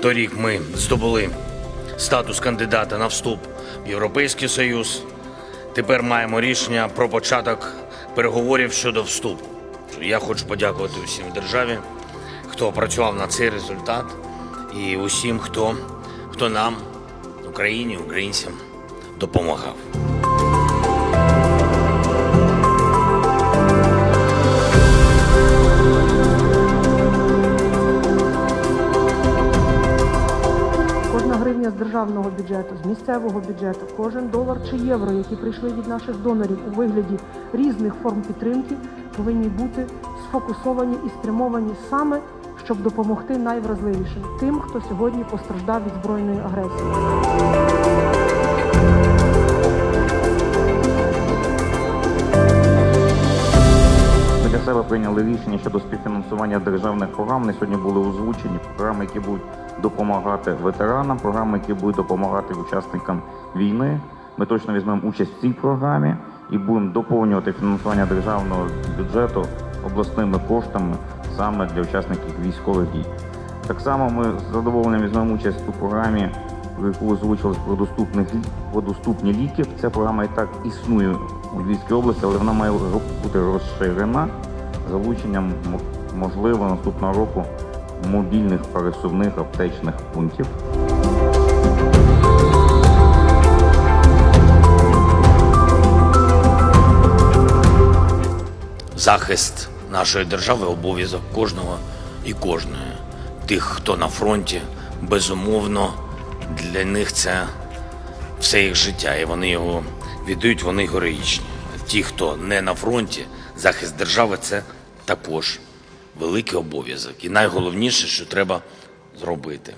торік ми здобули статус кандидата на вступ в Європейський Союз. Тепер маємо рішення про початок переговорів щодо вступу. Я хочу подякувати усім в державі, хто працював на цей результат, і усім, хто, хто нам, Україні, українцям, допомагав. Гривня з державного бюджету, з місцевого бюджету, кожен долар чи євро, які прийшли від наших донорів у вигляді різних форм підтримки, повинні бути сфокусовані і спрямовані саме, щоб допомогти найвразливішим тим, хто сьогодні постраждав від збройної агресії. Себе прийняли рішення щодо співфінансування державних програм. Вони сьогодні були озвучені. Програми, які будуть допомагати ветеранам, програми, які будуть допомагати учасникам війни. Ми точно візьмемо участь в цій програмі і будемо доповнювати фінансування державного бюджету обласними коштами саме для учасників військових дій. Так само ми з задоволенням візьмемо участь у програмі, яку озвучували про доступних про доступні ліки. Ця програма і так існує у Львівській області, але вона має бути розширена залученням можливо наступного року мобільних пересувних аптечних пунктів. захист нашої держави обов'язок кожного і кожної. Тих, хто на фронті, безумовно, для них це все їх життя, і вони його віддають, вони героїчні. Ті, хто не на фронті, захист держави це також великий обов'язок. І найголовніше, що треба зробити